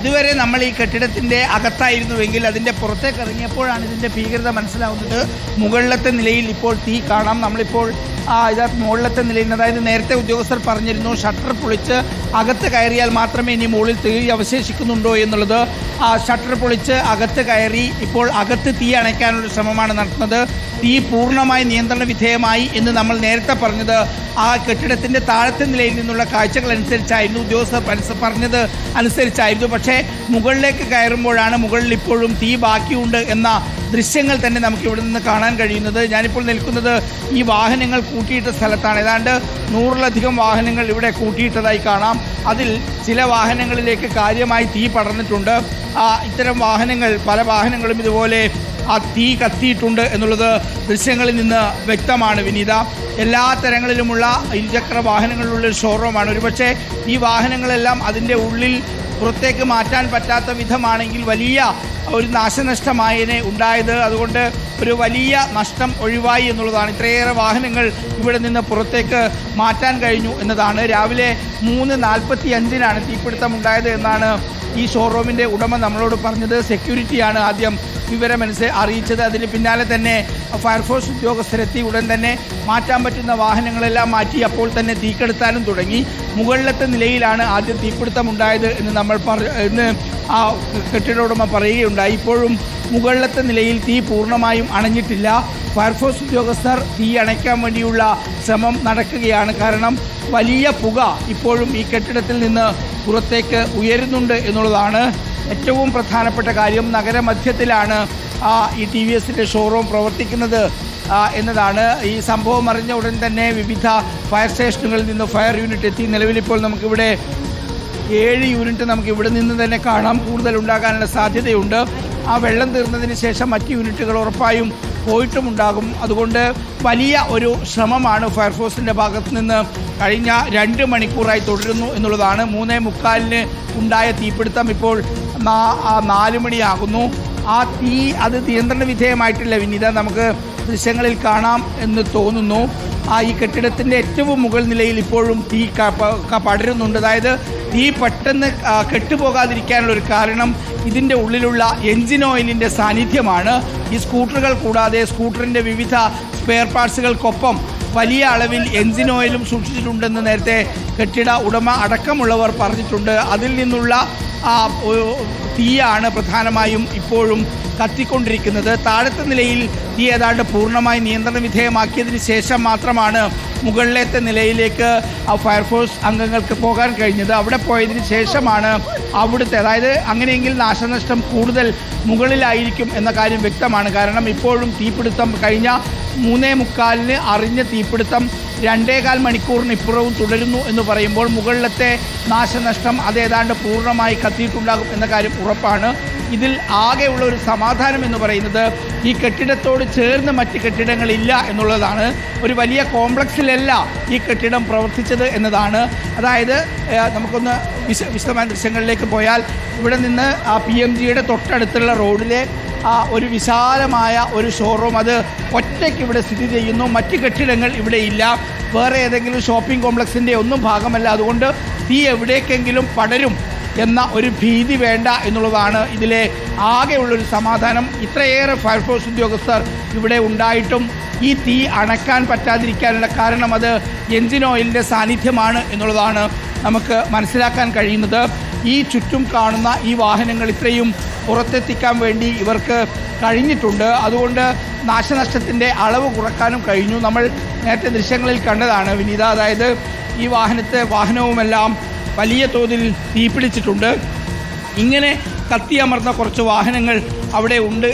ഇതുവരെ നമ്മൾ ഈ കെട്ടിടത്തിന്റെ അകത്തായിരുന്നുവെങ്കിൽ അതിന്റെ പുറത്തേക്ക് ഇറങ്ങിയപ്പോഴാണ് ഇതിന്റെ ഭീകരത മനസ്സിലാവുന്നത്. മുകളിലത്തെ നിലയിൽ ഇപ്പോൾ തീ കാണാം. നമ്മളിപ്പോൾ ഇതിനകത്ത് മുകളിലത്തെ നിലയിൽ അതായത് നേരത്തെ ഉദ്യോഗസ്ഥർ പറഞ്ഞിരുന്നു ഷട്ടർ പൊളിച്ച് അകത്ത് കയറിയാൽ മാത്രമേ ഇനി മുകളിൽ തീ അവശേഷിക്കുന്നുണ്ടോ എന്നുള്ളത്. ആ ഷട്ടർ പൊളിച്ച് അകത്ത് കയറി ഇപ്പോൾ അകത്ത് തീ അണയ്ക്കാനുള്ള ശ്രമമാണ് നടത്തുന്നത്. തീ പൂർണമായി നിയന്ത്രണ വിധേയമായി എന്ന് നമ്മൾ നേരത്തെ പറഞ്ഞത്. ആ കെട്ടിടത്തിന്റെ താഴത്തെ നിലയിൽ നിന്നുള്ള കാഴ്ചകൾ അനുസരിച്ചായിരുന്നു ഉദ്യോഗസ്ഥർ പറഞ്ഞത് അനുസരിച്ചായിരുന്നു. പക്ഷേ മുകളിലേക്ക് കയറുമ്പോഴാണ് മുകളിൽ ഇപ്പോഴും തീ ബാക്കിയുണ്ട് എന്ന ദൃശ്യങ്ങൾ തന്നെ നമുക്ക് ഇവിടെ നിന്ന് കാണാൻ കഴിയുന്നത്. ഞാനിപ്പോൾ നിൽക്കുന്നത് ഈ വാഹനങ്ങൾ കൂട്ടിയിട്ട സ്ഥലത്താണ്. ഏതാണ്ട് നൂറിലധികം വാഹനങ്ങൾ ഇവിടെ കൂട്ടിയിട്ടതായി കാണാം. അതിൽ ചില വാഹനങ്ങളിലേക്ക് കാര്യമായി തീ പടർന്നിട്ടുണ്ട്. ഇത്തരം വാഹനങ്ങൾ പല വാഹനങ്ങളും ഇതുപോലെ ആ തീ കത്തിയിട്ടുണ്ട് എന്നുള്ളത് ദൃശ്യങ്ങളിൽ നിന്ന് വ്യക്തമാണ് വിനീത. എല്ലാ തരങ്ങളിലുമുള്ള ഇരുചക്ര വാഹനങ്ങളിലുള്ള ഒരു ഷോറൂമാണ് ഒരുപക്ഷെ ഈ വാഹനങ്ങളെല്ലാം അതിന്റെ ഉള്ളിൽ പുറത്തേക്ക് മാറ്റാൻ പറ്റാത്ത വിധമാണെങ്കിൽ വലിയ ഒരു നാശനഷ്ടമായതിനെ ഉണ്ടായത്. അതുകൊണ്ട് ഒരു വലിയ നഷ്ടം ഒഴിവായി എന്നുള്ളതാണ്. ഇത്രയേറെ വാഹനങ്ങൾ ഇവിടെ നിന്ന് പുറത്തേക്ക് മാറ്റാൻ കഴിഞ്ഞു എന്നതാണ്. രാവിലെ മൂന്ന് നാൽപ്പത്തി അഞ്ചിനാണ് തീപിടുത്തം ഉണ്ടായത് എന്നാണ് ഈ ഷോറൂമിന്റെ ഉടമ നമ്മളോട് പറഞ്ഞത് സെക്യൂരിറ്റിയാണ് ആദ്യം വിവരമനുസരിച്ച് അറിയിച്ചത്. അതിന് പിന്നാലെ തന്നെ ഫയർഫോഴ്സ് ഉദ്യോഗസ്ഥരെത്തി. ഉടൻ തന്നെ മാറ്റാൻ പറ്റുന്ന വാഹനങ്ങളെല്ലാം മാറ്റി അപ്പോൾ തന്നെ തീക്കെടുത്താനും തുടങ്ങി. മുകളിലത്തെ നിലയിലാണ് ആദ്യം തീപിടുത്തം ഉണ്ടായത് എന്ന് നമ്മൾ പറ എന്ന് ആ കെട്ടിട ഉടമ പറയുകയുണ്ടായി. ഇപ്പോഴും മുകളിലത്തെ നിലയിൽ തീ പൂർണമായും അണഞ്ഞിട്ടില്ല. ഫയർഫോഴ്സ് ഉദ്യോഗസ്ഥർ തീ അണയ്ക്കാൻ വേണ്ടിയുള്ള ശ്രമം നടക്കുകയാണ്. കാരണം വലിയ പുക ഇപ്പോഴും ഈ കെട്ടിടത്തിൽ നിന്ന് പുറത്തേക്ക് ഉയരുന്നുണ്ട് എന്നുള്ളതാണ് ഏറ്റവും പ്രധാനപ്പെട്ട കാര്യം. നഗരമധ്യത്തിലാണ് ആ, ഈ ടി വി എസിന്റെ ഷോറൂം പ്രവർത്തിക്കുന്നത് എന്നതാണ്. ഈ സംഭവം അറിഞ്ഞ ഉടൻ തന്നെ വിവിധ ഫയർ സ്റ്റേഷനുകളിൽ നിന്ന് ഫയർ യൂണിറ്റ് എത്തി. നിലവിലിപ്പോൾ നമുക്കിവിടെ ഏഴ് യൂണിറ്റ് നമുക്ക് ഇവിടെ നിന്ന് തന്നെ കാണാം. കൂടുതൽ ഉണ്ടാകാനുള്ള സാധ്യതയുണ്ട്. ആ വെള്ളം തീർന്നതിന് ശേഷം മറ്റ് യൂണിറ്റുകൾ ഉറപ്പായും പോയിട്ടുമുണ്ടാകും. അതുകൊണ്ട് വലിയ ഒരു ശ്രമമാണ് ഫയർഫോഴ്സിന്റെ ഭാഗത്ത് നിന്ന് കഴിഞ്ഞ രണ്ട് മണിക്കൂറായി തുടരുന്നു എന്നുള്ളതാണ്. മൂന്നേ മുക്കാലിന് ഉണ്ടായ തീപിടുത്തം ഇപ്പോൾ നാല് മണിയാകുന്നു. ആ തീ അത് നിയന്ത്രണ വിധേയമായിട്ടില്ല. വിനീത നമുക്ക് ദൃശ്യങ്ങളിൽ കാണാം എന്ന് തോന്നുന്നു. ആ ഈ കെട്ടിടത്തിന്റെ ഏറ്റവും മുകൾ നിലയിൽ ഇപ്പോഴും തീ പടരുന്നുണ്ട്. അതായത് തീ പെട്ടെന്ന് കെട്ടുപോകാതിരിക്കാനുള്ള ഒരു കാരണം ഇതിന്റെ ഉള്ളിലുള്ള എൻജിൻ ഓയിലിന്റെ സാന്നിധ്യമാണ്. ഈ സ്കൂട്ടറുകൾ കൂടാതെ സ്കൂട്ടറിന്റെ വിവിധ സ്പെയർ പാർട്സുകൾക്കൊപ്പം വലിയ അളവിൽ എൻജിൻ ഓയിലും സൂക്ഷിച്ചിട്ടുണ്ടെന്ന് നേരത്തെ കെട്ടിട ഉടമ അടക്കമുള്ളവർ പറഞ്ഞിട്ടുണ്ട്. അതിൽ നിന്നുള്ള തീയാണ് പ്രധാനമായും ഇപ്പോഴും കത്തിക്കൊണ്ടിരിക്കുന്നത്. താഴത്തെ നിലയിൽ തീ ഏതാണ്ട് പൂർണമായി നിയന്ത്രണ വിധേയമാക്കിയതിന് ശേഷം മാത്രമാണ് മുകളിലത്തെ നിലയിലേക്ക് ആ ഫയർഫോഴ്സ് അംഗങ്ങൾക്ക് പോകാൻ കഴിഞ്ഞത്. അവിടെ പോയതിന് ശേഷമാണ് അവിടുത്തെ അതായത് അങ്ങനെയെങ്കിൽ നാശനഷ്ടം കൂടുതൽ മുകളിലായിരിക്കും എന്ന കാര്യം വ്യക്തമാണ്. കാരണം ഇപ്പോഴും തീപിടുത്തം കഴിഞ്ഞ മൂന്നേ മുക്കാലിന് അറിഞ്ഞ തീപിടുത്തം രണ്ടേകാൽ മണിക്കൂറിന് ഇപ്പുറവും തുടരുന്നു എന്ന് പറയുമ്പോൾ മുകളിലത്തെ നാശനഷ്ടം അതേതാണ്ട് പൂർണമായി കത്തിയിട്ടുണ്ടാകും എന്ന കാര്യം ഉറപ്പാണ്. ഇതിൽ ആകെയുള്ള ഒരു സമാധാനം എന്ന് പറയുന്നത് ഈ കെട്ടിടത്തോട് ചേർന്ന് മറ്റ് കെട്ടിടങ്ങളില്ല എന്നുള്ളതാണ്. ഒരു വലിയ കോംപ്ലക്സിലല്ല ഈ കെട്ടിടം പ്രവർത്തിച്ചത് എന്നതാണ്. അതായത് നമുക്കൊന്ന് വിശ വിശദമായ ദൃശ്യങ്ങളിലേക്ക് പോയാൽ ഇവിടെ നിന്ന് ആ പി എം ജിയുടെ തൊട്ടടുത്തുള്ള റോഡിലെ ആ ഒരു വിശാലമായ ഒരു ഷോറൂം അത് ഒറ്റയ്ക്ക് ഇവിടെ സ്ഥിതി ചെയ്യുന്നു. മറ്റ് കെട്ടിടങ്ങൾ ഇവിടെ ഇല്ല. വേറെ ഏതെങ്കിലും ഷോപ്പിംഗ് കോംപ്ലക്സിന്റെ ഒന്നും ഭാഗമല്ല. അതുകൊണ്ട് തീ എവിടേക്കെങ്കിലും പടരും. എന്ന ഒരു ഭീതി വേണ്ട എന്നുള്ളതാണ് ഇതിലെ ആകെയുള്ളൊരു സമാധാനം. ഇത്രയേറെ ഫയർഫോഴ്സ് ഉദ്യോഗസ്ഥർ ഇവിടെ ഉണ്ടായിട്ടും ഈ തീ അണക്കാൻ പറ്റാതിരിക്കാനുള്ള കാരണം അത് എൻജിൻ ഓയിലിന്റെ സാന്നിധ്യമാണ് എന്നുള്ളതാണ് നമുക്ക് മനസ്സിലാക്കാൻ കഴിയുന്നത്. ഈ ചുറ്റും കാണുന്ന ഈ വാഹനങ്ങൾ ഇത്രയും പുറത്തെത്തിക്കാൻ വേണ്ടി ഇവർക്ക് കഴിഞ്ഞിട്ടുണ്ട്. അതുകൊണ്ട് നാശനഷ്ടത്തിന്റെ അളവ് കുറക്കാനും കഴിഞ്ഞു. നമ്മൾ നേരത്തെ ദൃശ്യങ്ങളിൽ കണ്ടതാണ് വിനീത. അതായത് ഈ വാഹനത്തെ വാഹനവുമെല്ലാം വലിയ തോതിൽ തീപിടിച്ചിട്ടുണ്ട്. ഇങ്ങനെ കത്തിയമർന്ന കുറച്ച് വാഹനങ്ങൾ അവിടെ ഉണ്ട്